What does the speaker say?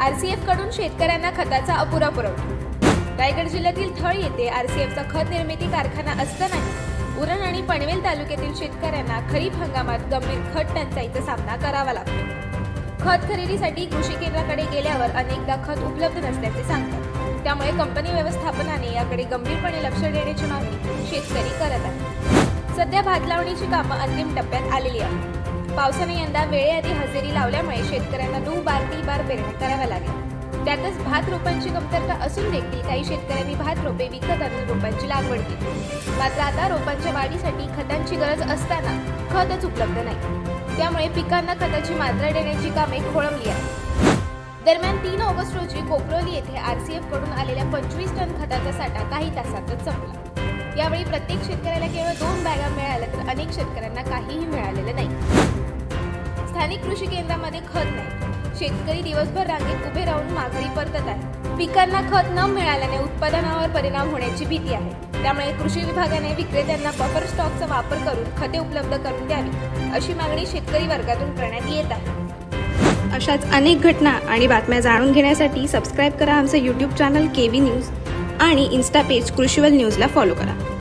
आरसीएफकडून शेतकऱ्यांना खताचा अपुरा पुरवठा. रायगड जिल्ह्यातील थळ येथे आरसीएफचा खत निर्मिती कारखाना असतानाही उरण आणि पनवेल तालुक्यातील शेतकऱ्यांना खरीप हंगामात गंभीर खत टंचाईचा सामना करावा लागतो. खत खरेदीसाठी कृषी केंद्राकडे गेल्यावर अनेकदा खत उपलब्ध नसल्याचे सांगतात. त्यामुळे कंपनी व्यवस्थापनाने याकडे गंभीरपणे लक्ष देण्याची मागणी शेतकरी करत आहे सध्या भात लावणीची कामं अंतिम टप्प्यात आलेली आहेत. पावसाने यंदा वेळेआधी हजेरी लावल्यामुळे शेतकऱ्यांना दू बार ती बार पेरणी कराव्या लागेल. त्यातच भात रोपांची कमतरता असून देखील काही शेतकऱ्यांनी भात रोपे विकत आणून रोपांची लागवड केली. मात्र आता रोपांच्या वाढीसाठी खतांची गरज असताना खतच उपलब्ध नाही. त्यामुळे पिकांना खताची मात्रा देण्याची कामे खोळंबली आहेत. दरम्यान तीन ऑगस्ट रोजी कोपरोली येथे आरसीएफकडून आलेल्या पंचवीस टन खताचा साठा काही तासातच संपला. यावेळी प्रत्येक शेतकऱ्याला केवळ दोन बॅगा मिळाल्या तर अनेक शेतकऱ्यांना काहीही मिळालेलं नाही. स्थानिक कृषी केंद्रामध्ये खत नाही. शेतकरी दिवसभर रांगेत उभे राहून मागणी परतत आहे पिकांना खत न मिळाल्याने उत्पादनावर परिणाम होण्याची भीती आहे. त्यामुळे कृषी विभागाने विक्रेत्यांना बफर स्टॉकचा वापर करून खते उपलब्ध करून द्यावी अशी मागणी शेतकरी वर्गातून करण्यात येत आहे. अशाच अनेक घटना आणि बातम्या जाणून घेण्यासाठी सबस्क्राईब करा आमचं YouTube channel K V news आणि इन्स्टा पेज कृषीवल न्यूजला फॉलो करा.